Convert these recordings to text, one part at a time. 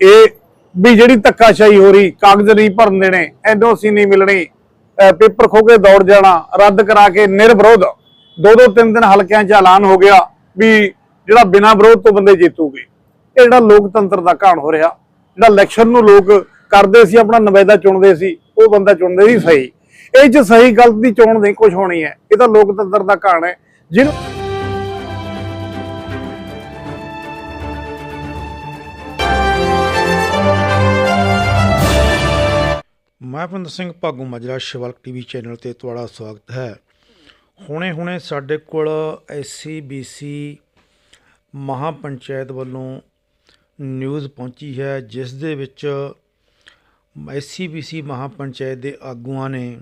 ਇਹ ਵੀ ਜਿਹੜੀ ਧੱਕਾਸ਼ਾਹੀ ਹੋ ਰਹੀ, ਕਾਗਜ਼ ਨਹੀਂ ਭਰਨ ਦੇਣੇ, ਐਨਓਸੀ ਨਹੀਂ ਮਿਲਣੀ ਪੇਪਰ ਖੋ ਕੇ ਦੌੜ ਜਾਣਾ, ਰੱਦ ਕਰਾ ਕੇ ਨਿਰਵਿਰੋਧ ਦੋ ਦੋ ਤਿੰਨ ਦਿਨ ਹਲਕਿਆਂ 'ਚ ਐਲਾਨ ਹੋ ਗਿਆ ਵੀ ਜਿਹੜਾ ਬਿਨਾਂ ਵਿਰੋਧ ਤੋਂ ਬੰਦੇ ਜਿੱਤੂਗੇ, ਇਹ ਜਿਹੜਾ ਲੋਕਤੰਤਰ ਦਾ ਘਾਣ ਹੋ ਰਿਹਾ, ਜਿਹੜਾ ਇਲੈਕਸ਼ਨ ਨੂੰ ਲੋਕ ਕਰਦੇ ਸੀ, ਆਪਣਾ ਨੁਮਾਇੰਦਾ ਚੁਣਦੇ ਸੀ, ਉਹ ਬੰਦਾ ਚੁਣਦੇ ਸੀ ਸਹੀ। ਇਹ 'ਚ ਸਹੀ ਗਲਤ ਦੀ ਚੋਣ ਨਹੀਂ ਕੁਝ ਹੋਣੀ ਹੈ, ਇਹ ਤਾਂ ਲੋਕਤੰਤਰ ਦਾ ਘਾਣ ਹੈ, ਜਿਹਨੂੰ ਮੈਂ ਭਿੰਦਰ ਸਿੰਘ ਭਾਗੂ ਮਾਜਰਾ ਸ਼ਿਵਲਕ ਟੀਵੀ ਚੈਨਲ ਤੇ ਤੁਹਾਡਾ ਸਵਾਗਤ ਹੈ। ਹੁਣੇ-ਹੁਣੇ ਸਾਡੇ ਕੋਲ ਐਸਸੀਬੀਸੀ ਮਹਾਪੰਚਾਇਤ ਵੱਲੋਂ ਨਿਊਜ਼ ਪਹੁੰਚੀ ਹੈ, ਜਿਸ ਦੇ ਵਿੱਚ ਐਸਸੀਬੀਸੀ ਮਹਾਪੰਚਾਇਤ ਦੇ ਆਗੂਆਂ ਨੇ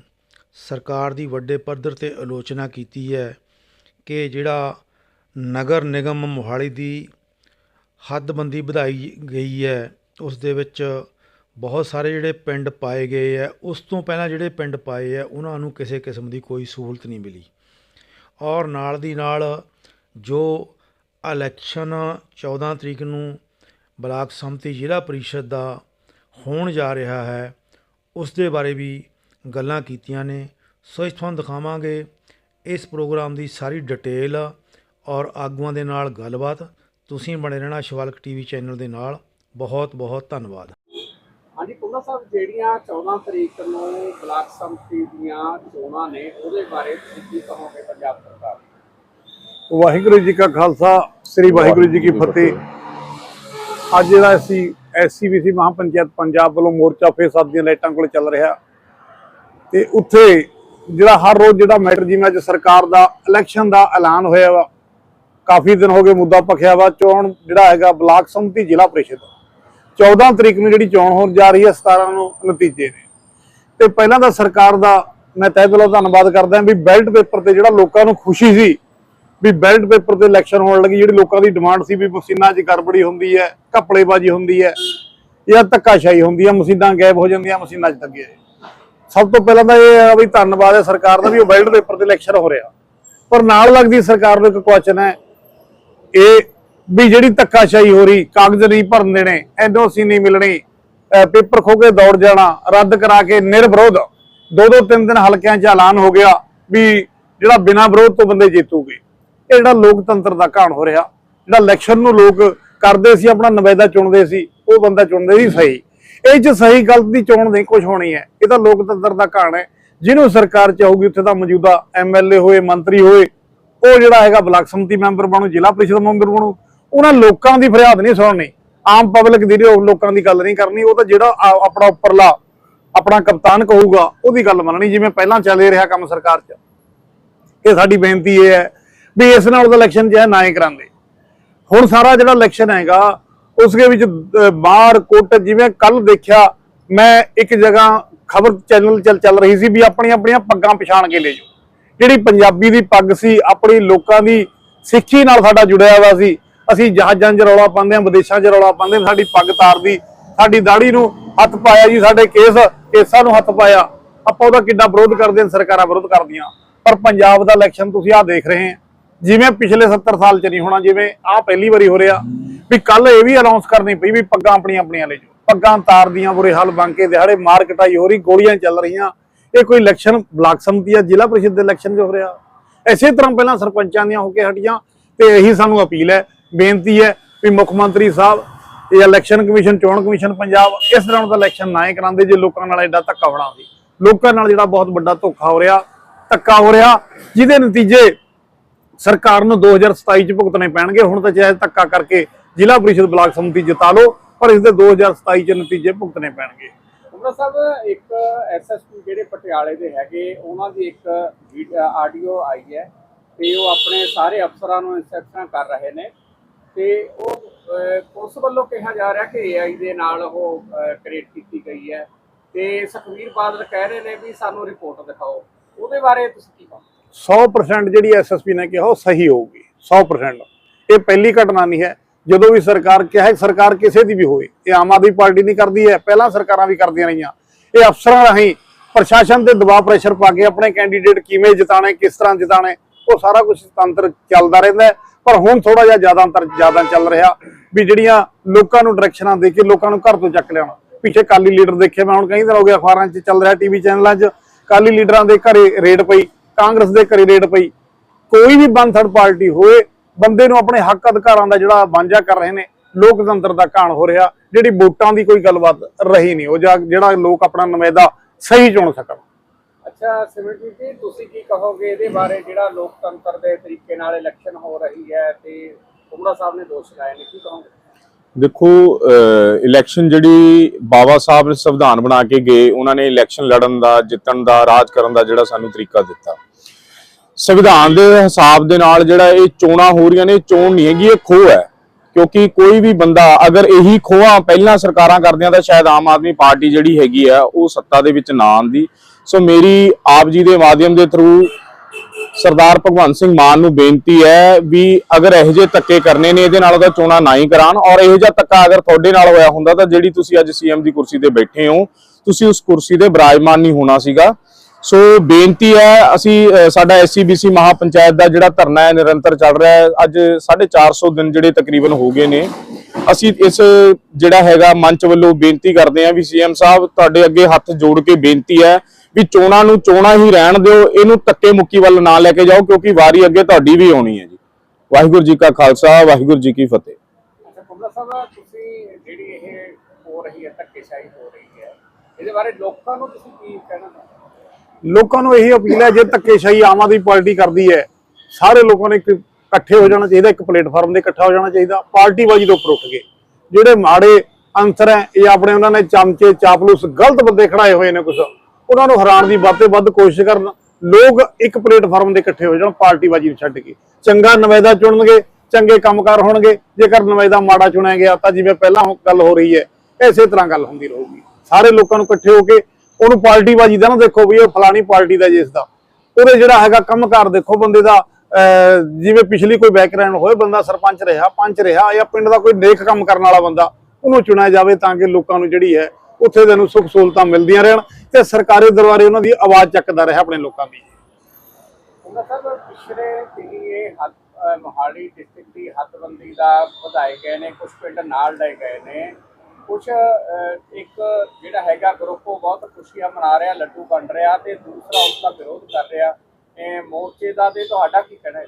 ਸਰਕਾਰ ਦੀ ਵੱਡੇ ਪੱਧਰ ਤੇ ਆਲੋਚਨਾ ਕੀਤੀ ਹੈ ਕਿ ਜਿਹੜਾ ਨਗਰ ਨਿਗਮ ਮੋਹਾਲੀ ਦੀ ਹੱਦਬੰਦੀ ਵਧਾਈ ਗਈ ਹੈ, ਉਸ ਦੇ ਵਿੱਚ ਬਹੁਤ ਸਾਰੇ ਜਿਹੜੇ ਪਿੰਡ ਪਾਏ ਗਏ ਹੈ ਉਸ ਤੋਂ ਪਹਿਲਾਂ ਜਿਹੜੇ ਪਿੰਡ ਪਾਏ ਹੈ ਉਹਨਾਂ ਨੂੰ ਕਿਸੇ ਕਿਸਮ ਦੀ ਕੋਈ ਸਹੂਲਤ ਨਹੀਂ ਮਿਲੀ। ਔਰ ਨਾਲ ਦੀ ਨਾਲ ਜੋ ਇਲੈਕਸ਼ਨ 14 ਤਰੀਕ ਨੂੰ ਬਲਾਕ ਸੰਮਤੀ ਜ਼ਿਲ੍ਹਾ ਪਰਿਸ਼ਦ ਦਾ ਹੋਣ ਜਾ ਰਿਹਾ ਹੈ, ਉਸ ਦੇ ਬਾਰੇ ਵੀ ਗੱਲਾਂ ਕੀਤੀਆਂ ਨੇ। ਸੋ ਇਸ ਤੁਹਾਨੂੰ ਦਿਖਾਵਾਂਗੇ ਇਸ ਪ੍ਰੋਗਰਾਮ ਦੀ ਸਾਰੀ ਡਿਟੇਲ ਔਰ ਆਗੂਆਂ ਦੇ ਨਾਲ ਗੱਲਬਾਤ। ਤੁਸੀਂ ਬਣੇ ਰਹਿਣਾ ਸ਼ਿਵਾਲਕ ਟੀਵੀ ਚੈਨਲ ਦੇ ਨਾਲ। ਬਹੁਤ ਬਹੁਤ ਧੰਨਵਾਦ। ਹਾਂਜੀ ਪੁੰਨਾ ਸਾਹਿਬ ਜਿਹੜੀਆਂ 14 ਤਰੀਕ ਨੂੰ ਬਲਾਕ ਸੰਮਤੀ ਦੀਆਂ ਚੋਣਾਂ ਨੇ ਉਹਦੇ ਬਾਰੇ ਤੁਸੀਂ ਕੀ ਕਹੋਗੇ ਪੰਜਾਬ ਸਰਕਾਰ? ਵਾਹਿਗੁਰੂ ਜੀ ਕਾ ਖਾਲਸਾ ਸ੍ਰੀ ਵਾਹਿਗੁਰੂ ਜੀ ਕੀ ਫਤਿਹ। ਅੱਜ ਜਿਹੜਾ ਅਸੀਂ ਐਸਸੀਬੀਸੀ ਮਹਾਪੰਚਾਇਤ ਪੰਜਾਬ ਵੱਲੋਂ ਮੋਰਚਾ ਫੇਰ ਸੱਤ ਦੀਆਂ ਲਾਈਟਾਂ ਕੋਲ ਚੱਲ ਰਿਹਾ। ਤੇ ਉੱਥੇ ਜਿਹੜਾ ਹਰ ਰੋਜ਼ ਜਿਹੜਾ ਮੈਟਰ ਜਿਵੇਂ ਅੱਜ ਸਰਕਾਰ ਦਾ ਇਲੈਕਸ਼ਨ ਦਾ ਐਲਾਨ ਹੋਇਆ ਵਾ ਕਾਫੀ ਦਿਨ ਹੋ ਗਏ ਮੁੱਦਾ ਪਖਿਆ ਵਾ ਚੋਣ ਜਿਹੜਾ ਹੈਗਾ ਬਲਾਕ ਸੰਮਤੀ ਜ਼ਿਲ੍ਹਾ ਪ੍ਰੀਸ਼ਦ। 14 ਤਰੀਕ ਨੂੰ ਜਿਹੜੀ ਚੋਣ ਹੋਣ ਜਾ ਰਹੀ ਹੈ 17 ਨੂੰ ਨਤੀਜੇ ਨੇ। ਤੇ ਪਹਿਲਾਂ ਤਾਂ ਸਰਕਾਰ ਦਾ ਮੈਂ ਤਹਿ ਦਿਲੋਂ ਧੰਨਵਾਦ ਕਰਦਾ ਵੀ ਬੈਲਟ ਪੇਪਰ ਤੇ ਜਿਹੜਾ ਲੋਕਾਂ ਨੂੰ ਖੁਸ਼ੀ ਸੀ, ਵੀ ਬੈਲਟ ਪੇਪਰ ਤੇ ਇਲੈਕਸ਼ਨ ਹੋਣ ਲੱਗੀ, ਜਿਹੜੀ ਲੋਕਾਂ ਦੀ ਡਿਮਾਂਡ ਸੀ ਵੀ ਮਸ਼ੀਨਾਂ 'ਚ ਗੜਬੜੀ ਹੁੰਦੀ ਹੈ, ਘਪਲੇਬਾਜ਼ੀ ਹੁੰਦੀ ਹੈ ਜਾਂ ਧੱਕਾਸ਼ਾਹੀ ਹੁੰਦੀ ਹੈ, ਮਸ਼ੀਨਾਂ ਗਾਇਬ ਹੋ ਜਾਂਦੀਆਂ, ਮਸ਼ੀਨਾਂ 'ਚ ਲੱਗੇ ਸਭ ਤੋਂ ਪਹਿਲਾਂ ਤਾਂ ਇਹ ਹੈ ਵੀ ਧੰਨਵਾਦ ਹੈ ਸਰਕਾਰ ਦਾ ਵੀ ਉਹ ਬੈਲਟ ਪੇਪਰ ਤੇ ਇਲੈਕਸ਼ਨ ਹੋ ਰਿਹਾ। ਪਰ ਨਾਲ ਲੱਗਦੀ ਸਰਕਾਰ ਨੂੰ ਇੱਕ ਕੁਐਸਚਨ ਹੈ, ਇਹ ਵੀ ਜਿਹੜੀ ਧੱਕਾਸ਼ਾਹੀ ਹੋ ਰਹੀ, ਕਾਗਜ਼ ਨਹੀਂ ਭਰਨ ਦੇਣੇ ਐਨਓਸੀ ਨਹੀਂ ਮਿਲਣੀ ਪੇਪਰ ਖੋ ਕੇ ਦੌੜ ਜਾਣਾ, ਰੱਦ ਕਰਾ ਕੇ ਨਿਰਵਿਰੋਧ, ਦੋ ਦੋ ਤਿੰਨ ਦਿਨ ਹਲਕਿਆਂ 'ਚ ਐਲਾਨ ਹੋ ਗਿਆ ਵੀ ਜਿਹੜਾ ਬਿਨਾਂ ਵਿਰੋਧ ਤੋਂ ਬੰਦੇ ਜਿੱਤੂਗੇ, ਇਹ ਜਿਹੜਾ ਲੋਕਤੰਤਰ ਦਾ ਘਾਣ ਹੋ ਰਿਹਾ, ਜਿਹੜਾ ਇਲੈਕਸ਼ਨ ਨੂੰ ਲੋਕ ਕਰਦੇ ਸੀ, ਆਪਣਾ ਨੁਮਾਇੰਦਾ ਚੁਣਦੇ ਸੀ, ਉਹ ਬੰਦਾ ਚੁਣਦੇ ਸੀ ਸਹੀ। ਇਹ 'ਚ ਸਹੀ ਗਲਤ ਦੀ ਚੋਣ ਨਹੀਂ ਕੁਝ ਹੋਣੀ ਹੈ, ਇਹ ਤਾਂ ਲੋਕਤੰਤਰ ਦਾ ਘਾਣ ਹੈ। ਜਿਹਨੂੰ ਸਰਕਾਰ ਚਾਹੂਗੀ, ਉੱਥੇ ਦਾ ਮੌਜੂਦਾ ਐਮਐਲਏ ਹੋਏ, ਮੰਤਰੀ ਹੋਏ, ਉਹ ਜਿਹੜਾ ਹੈਗਾ ਬਲਾਕ ਸਮਿਤੀ ਮੈਂਬਰ ਬਣੂ, ਜ਼ਿਲ੍ਹਾ ਪ੍ਰੀਸ਼ਦ ਮੈਂਬਰ ਬਣੂ ਉਹਨਾਂ ਲੋਕਾਂ ਦੀ ਫਰਿਆਦ ਨਹੀਂ ਸੁਣਨੀ। ਆਮ ਪਬਲਿਕ ਦੀ ਉਹ ਲੋਕਾਂ ਦੀ ਗੱਲ ਨਹੀਂ ਕਰਨੀ, ਉਹ ਤਾਂ ਜਿਹੜਾ ਆਪਣਾ ਉੱਪਰਲਾ ਆਪਣਾ ਕਪਤਾਨ ਕਹੂਗਾ, ਉਹਦੀ ਗੱਲ ਮੰਨਣੀ, ਜਿਵੇਂ ਪਹਿਲਾਂ ਚੱਲੇ ਰਿਹਾ ਕੰਮ ਸਰਕਾਰ 'ਚ। ਇਹ ਸਾਡੀ ਬੇਨਤੀ ਇਹ ਹੈ ਵੀ ਇਸ ਨਾਲ ਦਾ ਇਲੈਕਸ਼ਨ ਜਿਹੜਾ ਨਾ ਹੀ ਕਰਾਂਦੇ ਹੁਣ ਸਾਰਾ ਜਿਹੜਾ ਇਲੈਕਸ਼ਨ ਹੈਗਾ, ਉਸਦੇ ਵਿੱਚ ਬਾਹਰ, ਕੋਟ, ਜਿਵੇਂ ਕੱਲ ਦੇਖਿਆ, ਮੈਂ ਇੱਕ ਜਗ੍ਹਾ ਖਬਰ ਚੈਨਲ ਚੱਲ ਚੱਲ ਰਹੀ ਸੀ ਵੀ ਆਪਣੀਆਂ ਆਪਣੀਆਂ ਪੱਗਾਂ ਪਛਾਣ ਕੇ ਲੈ ਜਾਓ। ਜਿਹੜੀ ਪੰਜਾਬੀ ਦੀ ਪੱਗ ਸੀ, ਆਪਣੀ ਲੋਕਾਂ ਦੀ ਸਿੱਖੀ ਨਾਲ ਸਾਡਾ ਜੁੜਿਆ ਹੋਇਆ ਸੀ। ਅਸੀਂ ਜਹਾਜ਼ਾਂ 'ਚ ਰੌਲਾ ਪਾਉਂਦੇ ਹਾਂ ਵਿਦੇਸ਼ਾਂ 'ਚ ਰੌਲਾ ਪਾਉਂਦੇ ਹਾਂ, ਸਾਡੀ ਪੱਗ ਤਾਰਦੀ ਸਾਡੀ ਦਾੜੀ ਨੂੰ ਹੱਥ ਪਾਇਆ ਜੀ ਸਾਡੇ ਕੇਸ ਕੇਸਾਂ ਨੂੰ ਹੱਥ ਪਾਇਆ। ਆਪਾਂ ਉਹਦਾ ਕਿੱਡਾ ਵਿਰੋਧ ਕਰਦੇ ਹਾਂ ਸਰਕਾਰਾਂ ਵਿਰੋਧ ਕਰਦੀਆਂ। ਪਰ ਪੰਜਾਬ ਦਾ ਇਲੈਕਸ਼ਨ ਤੁਸੀਂ ਆਹ ਦੇਖ ਰਹੇ ਹੋ। ਜਿਵੇਂ ਪਿਛਲੇ 70 ਸਾਲ ਚ ਨਹੀਂ ਹੋਣਾ ਜਿਵੇਂ ਆਹ ਪਹਿਲੀ ਵਾਰੀ ਹੋ ਰਿਹਾ ਵੀ ਕੱਲ ਇਹ ਵੀ ਅਨਾਉਂਸ ਕਰਨੀ ਪਈ ਵੀ ਪੱਗਾਂ ਆਪਣੀਆਂ ਆਪਣੀਆਂ ਲੈ ਜਾਓ। ਪੱਗਾਂ ਤਾਰਦੀਆਂ ਬੁਰੇ ਹਾਲ ਬਣ ਕੇ ਦਿਹਾੜੇ ਮਾਰ ਕਟਾਈ ਹੋ ਰਹੀ ਗੋਲੀਆਂ ਚੱਲ ਰਹੀਆਂ। ਇਹ ਕੋਈ ਇਲੈਕਸ਼ਨ ਬਲਾਕ ਸੰਮਤੀ ਆ ਜ਼ਿਲ੍ਹਾ ਪ੍ਰੀਸ਼ਦ ਦੇ ਇਲੈਕਸ਼ਨ ਜੋ ਹੋ ਰਿਹਾ। ਇਸੇ ਤਰ੍ਹਾਂ ਪਹਿਲਾਂ ਸਰਪੰਚਾਂ ਦੀਆਂ ਹੋ ਕੇ ਹਟੀਆਂ ਤੇ ਇਹੀ ਸਾਨੂੰ ਅਪੀਲ ਹੈ ਬੇਨਤੀ ਹੈ ਵੀ ਮੁੱਖ ਮੰਤਰੀ ਸਾਹਿਬ, ਇਹ ਇਲੈਕਸ਼ਨ ਕਮਿਸ਼ਨ ਚੋਣ ਕਮਿਸ਼ਨ ਪੰਜਾਬ ਇਸ ਤਰ੍ਹਾਂ ਦਾ ਇਲੈਕਸ਼ਨ ਨਾ ਹੀ ਕਰਾਉਂਦੇ ਜੇ ਲੋਕਾਂ ਨਾਲ ਐਡਾ ਧੱਕਾ ਹੋਣਾ ਲੋਕਾਂ ਨਾਲ ਜਿਹੜਾ ਬਹੁਤ ਵੱਡਾ ਧੋਖਾ ਹੋ ਰਿਹਾ, ਧੱਕਾ ਹੋ ਰਿਹਾ, ਜਿਹਦੇ ਨਤੀਜੇ ਸਰਕਾਰ ਨੂੰ 2027 ਚ ਭੁਗਤਣੇ ਪੈਣਗੇ, ਹੁਣ ਤਾਂ ਚਾਹੇ ਧੱਕਾ ਕਰਕੇ ਜ਼ਿਲ੍ਹਾ ਪ੍ਰੀਸ਼ਦ ਬਲਾਕ ਸਮਿਤੀ ਜਿਤਾ ਲਓ, ਪਰ ਇਸ ਦੇ 2027 ਚ ਨਤੀਜੇ ਭੁਗਤਣੇ ਪੈਣਗੇ। ਪੁੰਨਾ ਸਾਹਿਬ, ਇੱਕ ਐਸਐਸਪੀ ਜਿਹੜੇ ਪਟਿਆਲੇ ਦੇ ਹੈਗੇ, ਉਹਨਾਂ ਦੀ ਇੱਕ ਆਡੀਓ ਆਈ ਹੈ ਤੇ ਉਹ ਆਪਣੇ ਸਾਰੇ ਅਫਸਰਾਂ ਨੂੰ ਇਨਸਟਰਕਸ਼ਨਾਂ ਕਰ ਰਹੇ ਨੇ। ਤੇ ਉਹ ਪੁਲਿਸ ਵੱਲੋਂ ਕਿਹਾ ਜਾ ਰਿਹਾ ਕਿ ਏਆਈ ਦੇ ਨਾਲ ਉਹ ਕ੍ਰੀਏਟ ਕੀਤੀ ਗਈ ਹੈ। ਤੇ ਸੁਖਵੀਰ ਬਾਦਲ ਕਹਿ ਰਹੇ ਨੇ ਵੀ ਸਾਨੂੰ ਰਿਪੋਰਟ ਦਿਖਾਓ। ਉਹਦੇ ਬਾਰੇ ਤੁਸੀਂ ਕੀ ਕਹੋ 100% ਜਿਹੜੀ ਐਸਐਸਪੀ ਨੇ ਕਿਹਾ ਉਹ ਸਹੀ ਹੋਊਗੀ। 100% ਇਹ ਪਹਿਲੀ ਘਟਨਾ ਨਹੀਂ ਹੈ। ਜਦੋਂ ਵੀ ਸਰਕਾਰ ਕਿਹਾ ਹੈ, ਸਰਕਾਰ ਕਿਸੇ ਦੀ ਵੀ ਹੋਵੇ, ਇਹ ਆਮ ਆਦਮੀ ਪਾਰਟੀ ਨਹੀਂ ਕਰਦੀ ਹੈ। ਪਹਿਲਾਂ ਸਰਕਾਰਾਂ ਵੀ ਕਰਦੀਆਂ ਰਹੀਆਂ। ਇਹ ਅਫਸਰਾਂ ਰਾਹੀਂ ਪ੍ਰਸ਼ਾਸਨ ਦੇ ਦਬਾਅ ਪ੍ਰੈਸ਼ਰ ਪਾ ਕੇ ਆਪਣੇ ਕੈਂਡੀਡੇਟ ਕਿਵੇਂ ਜਿਤਾਣੇ ਕਿਸ ਤਰ੍ਹਾਂ ਜਿਤਾਣੇ ਉਹ ਸਾਰਾ ਕੁਝ ਤੰਤਰ ਚੱਲਦਾ ਰਹਿੰਦਾ ਹੈ। ਪਰ ਹੁਣ ਥੋੜਾ ਜਿਹਾ ਜ਼ਿਆਦਾ ਅੰਤਰ ਜ਼ਿਆਦਾ ਚੱਲ ਰਿਹਾ ਵੀ ਜਿਹੜੀਆਂ ਲੋਕਾਂ ਨੂੰ ਡਾਇਰੈਕਸ਼ਨਾਂ ਦੇ ਕੇ ਲੋਕਾਂ ਨੂੰ ਘਰ ਤੋਂ ਚੱਕ ਲਿਆਉਣਾ। ਪਿੱਛੇ ਕਾਲੀ ਲੀਡਰ ਦੇਖੇ ਮੈਂ ਹੁਣ ਕਈ ਦਿਨ ਹੋ ਗਿਆ ਅਖਬਾਰਾਂ 'ਚ ਚੱਲ ਰਿਹਾ ਟੀਵੀ ਚੈਨਲਾਂ 'ਚ। ਕਾਲੀ ਲੀਡਰਾਂ ਦੇ ਘਰੇ ਰੇਡ ਪਈ, ਕਾਂਗਰਸ ਦੇ ਘਰੇ ਰੇਡ ਪਈ। ਕੋਈ ਵੀ ਵਨ ਪਾਰਟੀ ਹੋਏ, ਬੰਦੇ ਨੂੰ ਆਪਣੇ ਹੱਕ ਅਧਿਕਾਰਾਂ ਦਾ ਜਿਹੜਾ ਵਾਂਝਾ ਕਰ ਰਹੇ ਨੇ, ਲੋਕਤੰਤਰ ਦਾ ਘਾਣ ਹੋ ਰਿਹਾ, ਜਿਹੜੀ ਵੋਟਾਂ ਦੀ ਕੋਈ ਗੱਲਬਾਤ ਰਹੀ ਨਹੀਂ, ਉਹ ਜਾਂ ਜਿਹੜਾ ਲੋਕ ਆਪਣਾ ਨੁਮਾਇੰਦਾ ਸਹੀ ਚੁਣ ਸਕਣ। ਅੱਛਾ, ਸਿਮਰਜੀਤ ਜੀ, ਤੁਸੀਂ ਕੀ ਕਹੋਗੇ ਇਹਦੇ ਬਾਰੇ ਜਿਹੜਾ ਲੋਕਤੰਤਰ ਦੇ ਤਰੀਕੇ ਨਾਲ ਇਲੈਕਸ਼ਨ ਹੋ ਰਹੀ ਹੈ ਤੇ ਕੁਮੜਾ ਸਾਹਿਬ ਨੇ ਦੋਸ਼ ਲਾਏ ਨੇ, ਕੀ ਕਹੋਗੇ? ਦੇਖੋ ਇਲੈਕਸ਼ਨ ਜਿਹੜੀ ਬਾਬਾ ਸਾਹਿਬ ਨੇ ਸੰਵਿਧਾਨ ਬਣਾ ਕੇ ਗਏ, ਉਹਨਾਂ ਨੇ ਇਲੈਕਸ਼ਨ ਲੜਨ ਦਾ, ਜਿੱਤਣ ਦਾ, ਰਾਜ ਕਰਨ ਦਾ ਜਿਹੜਾ ਸਾਨੂੰ ਤਰੀਕਾ ਦਿੱਤਾ। ਸੰਵਿਧਾਨ ਦੇ ਹਿਸਾਬ ਦੇ ਨਾਲ ਜਿਹੜਾ ਇਹ ਚੋਣਾਂ ਹੋ ਰਹੀਆਂ ਨੇ ਚੋਣ ਨਹੀਂ ਹੈਗੀ, ਇਹ ਖੋਹ ਹੈ। ਕਿਉਂਕਿ ਕੋਈ ਵੀ ਬੰਦਾ ਅਗਰ ਇਹੀ ਖੋਹਾਂ ਪਹਿਲਾਂ ਸਰਕਾਰਾਂ ਕਰਦੀਆਂ ਤਾਂ ਸ਼ਾਇਦ ਆਮ ਆਦਮੀ ਪਾਰਟੀ ਜਿਹੜੀ ਹੈਗੀ ਆ, ਉਹ ਸੱਤਾ ਦੇ ਵਿੱਚ ਨਾ ਆਉਂਦੀ। ਸੋ ਮੇਰੀ ਆਪ ਜੀ ਦੇ ਮਾਧਿਅਮ ਦੇ ਥਰੂ ਸਰਦਾਰ ਭਗਵੰਤ ਸਿੰਘ ਮਾਨ ਨੂੰ ਬੇਨਤੀ ਹੈ ਵੀ ਅਗਰ ਇਹੋ ਜਿਹੇ ਧੱਕੇ ਕਰਨੇ ਨੇ ਇਹਦੇ ਨਾਲ ਤਾਂ ਚੋਣਾਂ ਨਾ ਹੀ ਕਰਾਣ ਔਰ ਇਹੋ ਜਿਹਾ ਧੱਕਾ ਅਗਰ ਤੁਹਾਡੇ ਨਾਲ ਹੋਇਆ ਹੁੰਦਾ ਤਾਂ ਜਿਹੜੀ ਤੁਸੀਂ ਅੱਜ ਸੀਐਮ ਦੀ ਕੁਰਸੀ ਤੇ ਬੈਠੇ ਹੋ ਤੁਸੀਂ ਉਸ ਕੁਰਸੀ ਤੇ ਬਰਾਜਮਾਨ ਨਹੀਂ ਹੋਣਾ ਸੀਗਾ। ਸੋ ਬੇਨਤੀ ਹੈ ਅਸੀਂ ਅ, ਸਾਡਾ ਐਸਸੀਬੀਸੀ ਮਹਾਪੰਚਾਇਤ ਦਾ ਜਿਹੜਾ ਧਰਨਾ ਹੈ ਨਿਰੰਤਰ ਚੱਲ ਰਿਹਾ ਹੈ। ਅੱਜ 450 ਦਿਨ ਜਿਹੜੇ ਤਕਰੀਬਨ ਹੋ ਗਏ ਨੇ। ਅਸੀਂ ਇਸ ਜਿਹੜਾ ਹੈਗਾ ਮੰਚ ਵੱਲੋਂ ਬੇਨਤੀ ਕਰਦੇ ਹਾਂ ਵੀ ਸੀਐਮ ਸਾਹਿਬ ਤੁਹਾਡੇ ਅੱਗੇ ਹੱਥ ਜੋੜ ਕੇ ਬੇਨਤੀ ਹੈ ਵੀ ਚੋਣਾਂ ਨੂੰ ਚੋਣਾਂ ਹੀ ਰਹਿਣ ਦਿਓ ਇਹਨੂੰ ਧੱਕੇ ਮੁੱਕੀ ਵੱਲ ਨਾ ਲੈ ਕੇ ਜਾਓ ਕਿਉਂਕਿ ਵਾਰੀ ਅੱਗੇ ਤੁਹਾਡੀ ਵੀ ਆਉਣੀ ਹੈ ਜੀ। ਵਾਹਿਗੁਰੂ ਜੀ ਕਾ ਖਾਲਸਾ ਵਾਹਿਗੁਰੂ ਜੀ ਕੀ ਫਤਿਹ। ਅੱਛਾ ਕੁਮੜਾ ਸਾਹਿਬ ਤੁਸੀਂ ਜਿਹੜੀ ਇਹ ਹੋ ਰਹੀ ਹੈ ਧੱਕੇਸ਼ਾਹੀ ਹੋ ਰਹੀ ਹੈ ਇਹਦੇ ਬਾਰੇ ਲੋਕਾਂ ਨੂੰ ਤੁਸੀਂ ਕੀ ਕਹਿਣਾ ਚਾਹੁੰਦੇ ਹੋ? ਲੋਕਾਂ ਨੂੰ ਇਹੀ ਅਪੀਲ ਹੈ ਜੇ ਧੱਕੇਸ਼ਾਹੀ ਆਮ ਆਦਮੀ ਪਾਰਟੀ ਕਰਦੀ ਹੈ ਸਾਰੇ ਲੋਕਾਂ ਨੇ ਇੱਕ ਇਕੱਠੇ ਹੋ ਜਾਣਾ ਚਾਹੀਦਾ ਇੱਕ ਪਲੇਟਫਾਰਮ ਤੇ ਇਕੱਠਾ ਹੋ ਜਾਣਾ ਚਾਹੀਦਾ ਪਾਰਟੀਬਾਜ਼ੀ ਤੋਂ ਉੱਪਰ ਉੱਠ ਕੇ। ਜਿਹੜੇ ਮਾੜੇ ਅੰਸਰ ਹੈ ਇਹ ਆਪਣੇ ਉਹਨਾਂ ਨੇ ਚਮਚੇ ਚਾਪਲੂਸ ਗਲਤ ਬੰਦੇ ਖੜਾਏ ਹੋਏ ਨੇ ਕੁਝ ਉਹਨਾਂ ਨੂੰ ਹਰਾਉਣ ਦੀ ਵੱਧ ਤੋਂ ਵੱਧ ਕੋਸ਼ਿਸ਼ ਕਰਨ। ਲੋਕ ਇੱਕ ਪਲੇਟਫਾਰਮ ਦੇ ਇਕੱਠੇ ਹੋ ਜਾਣ ਪਾਰਟੀਬਾਜ਼ੀ ਨੂੰ ਛੱਡ ਕੇ। ਚੰਗਾ ਨੁਮਾਇੰਦਾ ਚੁਣਨਗੇ ਚੰਗੇ ਕੰਮਕਾਰ ਹੋਣਗੇ। ਜੇਕਰ ਨੁਮਾਇੰਦਾ ਮਾੜਾ ਚੁਣਿਆ ਗਿਆ ਤਾਂ ਜਿਵੇਂ ਪਹਿਲਾਂ ਗੱਲ ਹੋ ਰਹੀ ਹੈ ਇਸੇ ਤਰ੍ਹਾਂ ਗੱਲ ਹੁੰਦੀ ਰਹੂਗੀ। ਸਾਰੇ ਲੋਕਾਂ ਨੂੰ ਇਕੱਠੇ ਹੋ ਕੇ ਉਹਨੂੰ ਪਾਰਟੀਬਾਜ਼ੀ ਦਾ ਨਾ ਦੇਖੋ ਵੀ ਇਹ ਫਲਾਣੀ ਪਾਰਟੀ ਦਾ ਜਿਸ ਦਾ। ਉਹਦੇ ਜਿਹੜਾ ਹੈਗਾ ਕੰਮਕਾਰ ਦੇਖੋ ਬੰਦੇ ਦਾ ਅਹ, ਜਿਵੇਂ ਪਿਛਲੀ ਕੋਈ ਬੈਕਗ੍ਰਾਉਂਡ ਹੋਏ ਬੰਦਾ ਸਰਪੰਚ ਰਿਹਾ ਪੰਚ ਰਿਹਾ ਜਾਂ ਪਿੰਡ ਦਾ ਕੋਈ ਨੇਕ ਕੰਮ ਕਰਨ ਵਾਲਾ ਬੰਦਾ ਉਹਨੂੰ ਚੁਣਿਆ ਜਾਵੇ ਤਾਂ ਕਿ ਲੋਕਾਂ ਨੂੰ ਜਿਹੜੀ ਹੈ ਉੱਥੇ ਦੇ ਨੂੰ ਸੁੱਖ ਸਹੂਲਤਾਂ ਮਿਲਦੀਆਂ ਰਹਿਣ ਤੇ ਸਰਕਾਰੀ ਦਰਬਾਰੇ ਉਹਨਾਂ ਦੀ ਆਵਾਜ਼ ਚੱਕਦਾ ਰਹੇ ਆਪਣੇ ਲੋਕਾਂ ਦੀ। ਸਾਹਿਬ ਪਿਛਲੇ ਦਿਨੀ ਇਹ ਹੱਦ ਅਹ ਮੋਹਾਲੀ ਡਿਸਟ੍ਰਿਕਟ ਦੀ ਹੱਦਬੰਦੀ ਦਾ ਵਧਾਏ ਗਏ ਨੇ ਕੁਝ ਪਿੰਡ ਨਾਲ ਲੈ ਗਏ ਨੇ। ਕੁਝ ਇੱਕ ਜਿਹੜਾ ਹੈਗਾ ਗਰੁੱਪ ਉਹ ਬਹੁਤ ਖੁਸ਼ੀਆਂ ਮਨਾ ਰਿਹਾ ਲੱਡੂ ਵੰਡ ਰਿਹਾ ਤੇ ਦੂਸਰਾ ਉਸ ਦਾ ਵਿਰੋਧ ਕਰ ਰਿਹਾ। ਇਹ ਮੋਰਚੇ ਦਾ ਤੇ ਤੁਹਾਡਾ ਕੀ ਕਹਿਣਾ ਹੈ?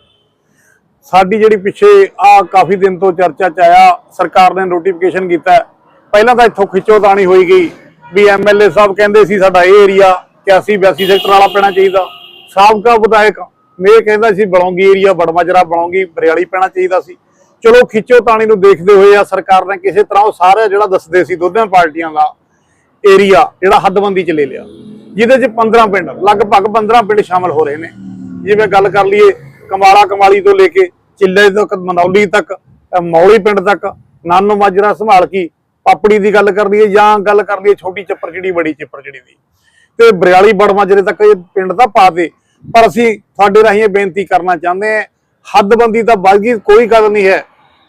ਸਾਡੀ ਜਿਹੜੀ ਪਿੱਛੇ ਆ ਕਾਫੀ ਦਿਨ ਤੋਂ ਚਰਚਾ ਚ ਆਇਆ ਸਰਕਾਰ ਨੇ ਨੋਟੀਫਿਕੇਸ਼ਨ ਕੀਤਾ। ਪਹਿਲਾਂ ਤਾਂ ਇੱਥੋਂ ਖਿੱਚੋਤਾਣੀ ਹੋਈ ਗਈ ਵੀ ਐਮਐਲਏ ਸਾਹਿਬ ਕਹਿੰਦੇ ਸੀ ਸਾਡਾ ਇਹ ਏਰੀਆ 81 82 ਸੈਕਟਰ ਵਾਲਾ ਪੈਣਾ ਚਾਹੀਦਾ। ਸਾਬਕਾ ਵਿਧਾਇਕ ਮੇਰ ਕਹਿੰਦਾ ਸੀ ਬਲੌਂਗੀ ਏਰੀਆ ਬੜਮਾਜਰਾ ਬਲੌਂਗੀ ਬਰਿਆਲੀ ਪੈਣਾ ਚਾਹੀਦਾ ਸੀ। ਚਲੋ ਖਿੱਚੋਤਾਣੀ ਨੂੰ ਦੇਖਦੇ ਹੋਏ ਆ ਸਰਕਾਰ ਨੇ ਕਿਸੇ ਤਰ੍ਹਾਂ ਉਹ ਸਾਰਾ ਜਿਹੜਾ ਦੱਸਦੇ ਸੀ ਦੋਨਾਂ ਪਾਰਟੀਆਂ ਦਾ ਏਰੀਆ ਜਿਹੜਾ ਹੱਦਬੰਦੀ ਚ ਲੈ ਲਿਆ। ਜਿਹਦੇ ਚ 15 ਪਿੰਡ, ਲਗਭਗ 15 ਪਿੰਡ ਸ਼ਾਮਲ ਹੋ ਰਹੇ ਨੇ। ਜਿਵੇਂ ਗੱਲ ਕਰ ਲਈਏ ਕਮਾਲਾ ਕਮਾਲੀ ਤੋਂ ਲੈ ਕੇ ਚਿੱਲੇ ਤੱਕ, ਮਨੌਲੀ ਤੱਕ ਅਹ ਮੌਲੀ ਪਿੰਡ ਤੱਕ, ਨਾਨੋ ਮਾਜਰਾ, ਸੰਭਾਲ ਕੀ ਪਾਪੜੀ ਦੀ ਗੱਲ ਕਰ ਲਈਏ ਜਾਂ ਗੱਲ ਕਰ ਲਈਏ ਛੋਟੀ ਚੱਪਰ ਬੜੀ ਚੱਪਰ ਦੀ। ਤੇ ਬਰਿਆਲੀ ਬੜ ਮਾਜਰੇ ਤੱਕ ਇਹ ਪਿੰਡ ਤਾਂ ਪਾ ਦੇ। ਪਰ ਅਸੀਂ ਸਾਡੇ ਰਾਹੀਂ ਇਹ ਬੇਨਤੀ ਕਰਨਾ ਚਾਹੁੰਦੇ ਹਾਂ, ਹੱਦਬੰਦੀ ਤਾਂ ਵੱਧ ਗਈ, ਕੋਈ ਗੱਲ ਨਹੀਂ ਹੈ।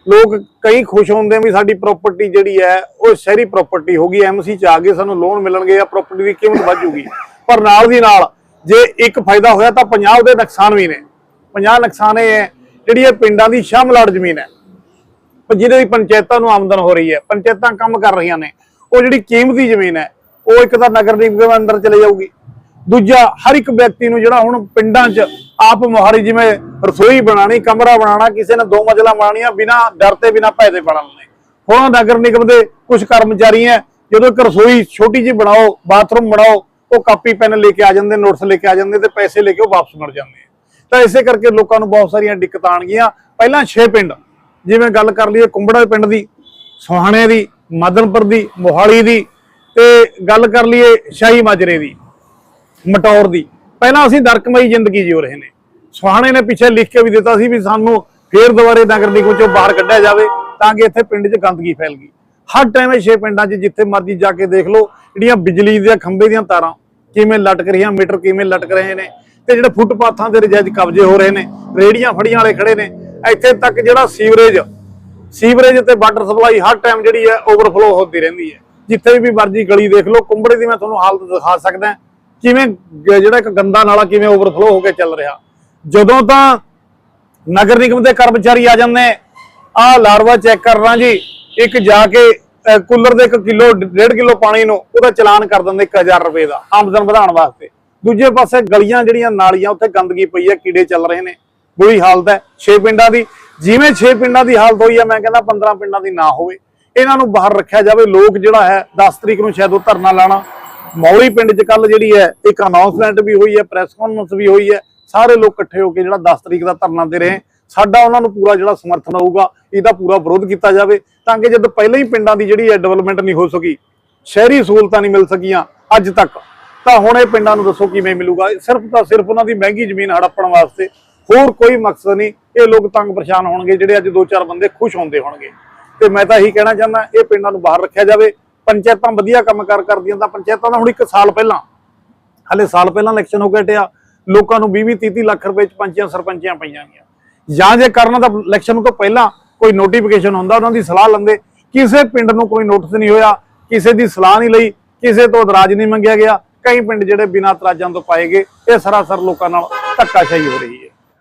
ਲੋਕ ਕਈ ਖੁਸ਼ ਹੁੰਦੇ ਵੀ ਸਾਡੀ ਪ੍ਰਾਪਰਟੀ ਜਿਹੜੀ ਹੈ, ਉਹ ਸ਼ਹਿਰੀ ਪ੍ਰਾਪਰਟੀ ਹੋਗੀ ਐਮਸੀ ਚ ਆ ਗਏ, ਸਾਨੂੰ ਲੋਨ ਮਿਲਣਗੇ ਜਾਂ ਪ੍ਰਾਪਰਟੀ ਦੀ ਕੀਮਤ ਵੱਧ ਜੂਗੀ ਪਰ ਨਾਲ ਦੀ ਨਾਲ ਜੇ ਇੱਕ ਫਾਇਦਾ ਹੋਇਆ ਤਾਂ ਪੰਜਾਬ ਦੇ ਨੁਕਸਾਨ ਵੀ ਨੇ। 50 ਨੁਕਸਾਨ ਇਹ ਹੈ, ਜਿਹੜੀ ਇਹ ਪਿੰਡਾਂ ਦੀ ਸ਼ਾਮਲਾੜ ਜ਼ਮੀਨ ਹੈ। ਜਿਹਦੇ ਦੀ ਪੰਚਾਇਤਾਂ ਨੂੰ ਆਮਦਨ ਹੋ ਰਹੀ ਹੈ, ਪੰਚਾਇਤਾਂ ਕੰਮ ਕਰ ਰਹੀਆਂ ਨੇ, ਉਹ ਜਿਹੜੀ ਕੀਮਤੀ ਜ਼ਮੀਨ ਹੈ, ਉਹ ਇੱਕ ਤਾਂ ਨਗਰ ਨਿਗਮ ਅੰਦਰ ਚਲੇ ਜਾਊਗੀ। ਦੂਜਾ, ਹਰ ਇੱਕ ਵਿਅਕਤੀ ਨੂੰ ਜਿਹੜਾ ਹੁਣ ਪਿੰਡਾਂ 'ਚ ਆਪ ਮੁਹਾਰੀ ਜਿਵੇਂ ਰਸੋਈ ਬਣਾਣੀ ਕਮਰਾ ਬਣਾਉਣਾ, ਕਿਸੇ ਨੇ ਦੋ ਮੰਜ਼ਲਾ ਬਣਾਉਣੀਆਂ ਬਿਨਾ ਡਰ ਤੇ, ਬਿਨਾ ਭੈ ਦੇ ਬਣਨ ਹੁਣ ਨਗਰ ਨਿਗਮ ਦੇ ਕੁਝ ਕਰਮਚਾਰੀ ਹੈ, ਜਦੋਂ ਇੱਕ ਰਸੋਈ ਛੋਟੀ ਜਿਹੀ ਬਣਾਓ, ਬਾਥਰੂਮ ਬਣਾਓ, ਉਹ ਕਾਪੀ, ਪੈਨ ਲੈ ਕੇ ਆ ਜਾਂਦੇ, ਨੋਟਸ ਲੈ ਕੇ ਆ ਜਾਂਦੇ ਤੇ ਪੈਸੇ ਲੈ ਕੇ ਉਹ ਵਾਪਸ ਮੁੜ ਜਾਂਦੇ ਤਾਂ ਇਸੇ ਕਰਕੇ ਲੋਕਾਂ ਨੂੰ ਬਹੁਤ ਸਾਰੀਆਂ ਦਿੱਕਤਾਂ ਆਣਗੀਆਂ ਪਹਿਲਾਂ 6 ਪਿੰਡ ਜਿਵੇਂ ਗੱਲ ਕਰ ਲਈਏ ਕੁੰਬੜਾ ਪਿੰਡ ਦੀ, ਸੋਹਾਣੇ ਦੀ, ਮਦਨਪੁਰ ਦੀ, ਮੋਹਾਲੀ ਦੀ ਤੇ ਗੱਲ ਕਰ ਲਈਏ ਸ਼ਾਹੀ ਮਾਜਰੇ ਦੀ, ਮਟੌਰ ਦੀ। ਪਹਿਲਾਂ ਅਸੀਂ ਦਰਕਮਈ ਜ਼ਿੰਦਗੀ ਜਿਉ ਰਹੇ ਨੇ। ਸੁਹਾਣੇ ਨੇ ਪਿੱਛੇ ਲਿਖ ਕੇ ਵੀ ਦਿੱਤਾ ਸੀ ਵੀ ਸਾਨੂੰ ਫੇਰ ਦੁਬਾਰੇ ਨਗਰ ਨਿਗਮ ਚੋਂ ਬਾਹਰ ਕੱਢਿਆ ਜਾਵੇ ਤਾਂ ਕਿ ਇੱਥੇ ਪਿੰਡ 'ਚ ਗੰਦਗੀ ਫੈਲ ਗਈ। ਹਰ ਟਾਈਮ ਇਹ ਛੇ ਪਿੰਡਾਂ 'ਚ ਜਿੱਥੇ ਮਰਜ਼ੀ ਜਾ ਕੇ ਦੇਖ ਲਓ, ਜਿਹੜੀਆਂ ਬਿਜਲੀ ਦੇ ਖੰਭੇ ਦੀਆਂ ਤਾਰਾਂ ਕਿਵੇਂ ਲਟਕ ਰਹੀਆਂ, ਮੀਟਰ ਕਿਵੇਂ ਲਟਕ ਰਹੇ ਨੇ ਤੇ ਜਿਹੜੇ ਫੁੱਟਪਾਥਾਂ ਦੇ ਰਜਾਇਜ਼ ਕਬਜ਼ੇ ਹੋ ਰਹੇ ਨੇ, ਰੇੜੀਆਂ ਫੜੀਆਂ ਵਾਲੇ ਖੜੇ ਨੇ ਇੱਥੇ ਤੱਕ ਜਿਹੜਾ ਸੀਵਰੇਜ ਸੀਵਰੇਜ ਤੇ ਵਾਟਰ ਸਪਲਾਈ ਹਰ ਟਾਈਮ ਜਿਹੜੀ ਹੈ ਓਵਰਫਲੋ ਹੁੰਦੀ ਰਹਿੰਦੀ ਹੈ। ਜਿੱਥੇ ਵੀ ਮਰਜ਼ੀ ਗਲੀ ਦੇਖ ਲਓ, ਕੁੰਬੜੇ ਦੀ ਮੈਂ ਤੁਹਾਨੂੰ ਹਾਲਤ ਦਿਖਾ ਸਕਦਾ। ਕਿਵੇਂ ਜਿਹੜਾ ਇੱਕ ਗੰਦਾ ਨਾਲਾ ਕਿਵੇਂ ਓਵਰਫਲੋ ਹੋ ਕੇ ਚੱਲ ਰਿਹਾ। ਜਦੋਂ ਤਾਂ ਨਗਰ ਨਿਗਮ ਦੇ ਕਰਮਚਾਰੀ ਆ ਜਾਂਦੇ ਆ ਲਾਰਵਾ ਚੈੱਕ ਕਰਨਾ ਜੀ, ਇੱਕ ਜਾ ਕੇ ਕੂਲਰ ਦੇ 1 ਕਿਲੋ 1.5 ਕਿਲੋ ਪਾਣੀ ਨੂੰ ਉਹਦਾ ਚਲਾਨ ਕਰ ਦਿੰਦੇ 1000 ਰੁਪਏ ਦਾ, ਆਮਦਨ ਵਧਾਉਣ ਵਾਸਤੇ। ਦੂਜੇ ਪਾਸੇ ਗਲੀਆਂ ਜਿਹੜੀਆਂ ਨਾਲੀਆਂ, ਉੱਥੇ ਗੰਦਗੀ ਪਈ ਹੈ, ਕੀੜੇ ਚੱਲ ਰਹੇ ਨੇ। ਬੁਰੀ ਹਾਲਤ ਹੈ। 6 ਪਿੰਡਾਂ ਦੀ, ਜਿਵੇਂ 6 ਪਿੰਡਾਂ ਦੀ ਹਾਲਤ ਹੋਈ ਹੈ, ਮੈਂ ਕਹਿੰਦਾ 15 ਪਿੰਡਾਂ ਦੀ ਨਾ ਹੋਵੇ। ਇਹਨਾਂ ਨੂੰ ਬਾਹਰ ਰੱਖਿਆ ਜਾਵੇ। ਲੋਕ ਜਿਹੜਾ ਹੈ 10 ਤਰੀਕ ਨੂੰ ਸ਼ਾਇਦ ਉਹ ਧਰਨਾ ਲਾਣਾ। ਮੌਲੀ ਪਿੰਡ 'ਚ ਕੱਲ ਜਿਹੜੀ ਹੈ, ਇੱਕ ਅਨਾਉਂਸਮੈਂਟ ਵੀ ਹੋਈ ਹੈ ਪ੍ਰੈਸ ਕਾਨਫਰੰਸ ਵੀ ਹੋਈ ਹੈ। ਸਾਰੇ ਲੋਕ ਇਕੱਠੇ ਹੋ ਕੇ ਜਿਹੜਾ 10 ਤਰੀਕ ਦਾ ਧਰਨਾ ਦੇ ਰਹੇ ਸਾਡਾ ਉਹਨਾਂ ਨੂੰ ਪੂਰਾ ਜਿਹੜਾ ਸਮਰਥਨ ਹੋਊਗਾ, ਇਹਦਾ ਪੂਰਾ ਵਿਰੋਧ ਕੀਤਾ ਜਾਵੇ। ਤਾਂ ਕਿ ਜਦ ਪਹਿਲਾਂ ਹੀ ਪਿੰਡਾਂ ਦੀ ਜਿਹੜੀ ਹੈ ਡਿਵੈਲਪਮੈਂਟ ਨਹੀਂ ਹੋ ਸਕੀ, ਸ਼ਹਿਰੀ ਸਹੂਲਤਾਂ ਨਹੀਂ ਮਿਲ ਸਕੀਆਂ ਅੱਜ ਤੱਕ। ਤਾਂ ਹੁਣ ਇਹ ਪਿੰਡਾਂ ਨੂੰ ਦੱਸੋ ਕਿਵੇਂ ਮਿਲੂਗਾ। ਸਿਰਫ ਤਾਂ ਸਿਰਫ ਉਹਨਾਂ ਦੀ ਮਹਿੰਗੀ ਜ਼ਮੀਨ ਹੜੱਪਣ ਵਾਸਤੇ ਹੋਰ ਕੋਈ ਮਕਸਦ ਨਹੀਂ। ਇਹ ਲੋਕ ਤੰਗ ਪਰੇਸ਼ਾਨ ਹੋਣਗੇ, ਜਿਹੜੇ ਅੱਜ ਦੋ ਚਾਰ ਬੰਦੇ ਖੁਸ਼ ਹੁੰਦੇ ਹੋਣਗੇ। ਤੇ ਮੈਂ ਤਾਂ ਇਹੀ ਕਹਿਣਾ ਚਾਹੁੰਦਾ, ਇਹ ਪਿੰਡਾਂ ਨੂੰ ਬਾਹਰ ਰੱਖਿਆ ਜਾਵੇ। ਪੰਚਾਇਤਾਂ ਵਧੀਆ ਕੰਮ ਕਾਰ ਕਰਦੀਆਂ ਤਾਂ ਪੰਚਾਇਤਾਂ ਦਾ ਹੁਣ ਇੱਕ ਸਾਲ ਪਹਿਲਾਂ, ਹਲੇ ਸਾਲ ਪਹਿਲਾਂ ਇਲੈਕਸ਼ਨ ਹੋ ਕੇ ਟਿਆ ਲੋਕਾਂ ਨੂੰ 20 30 ਲੱਖ ਰੁਪਏ ਚ ਪੰਚਾਇਤਾਂ ਸਰਪੰਚੀਆਂ ਪਈਆਂ ਗਈਆਂ। ਜਾਂ ਜੇ ਕਰਨਾ ਤਾਂ ਇਲੈਕਸ਼ਨ ਤੋਂ ਪਹਿਲਾਂ ਕੋਈ ਨੋਟੀਫਿਕੇਸ਼ਨ ਹੁੰਦਾ, ਉਹਨਾਂ ਦੀ ਸਲਾਹ ਲੈਂਦੇ। ਕਿਸੇ ਪਿੰਡ ਨੂੰ ਕੋਈ ਨੋਟਿਸ ਨਹੀਂ ਹੋਇਆ, ਕਿਸੇ ਦੀ ਸਲਾਹ ਨਹੀਂ ਲਈ, ਕਿਸੇ ਤੋਂ ਇਤਰਾਜ਼ ਨਹੀਂ ਮੰਗਿਆ ਗਿਆ। ਕਈ ਪਿੰਡ ਜਿਹੜੇ ਬਿਨਾਂ ਇਤਰਾਜ਼ਾਂ ਤੋਂ ਪਾਏ ਗਏ, ਇਹ ਸਰਾਸਰ ਲੋਕਾਂ ਨਾਲ ਧੱਕਾਸ਼ਾਹੀ ਹੋ ਰਹੀ ਹੈ।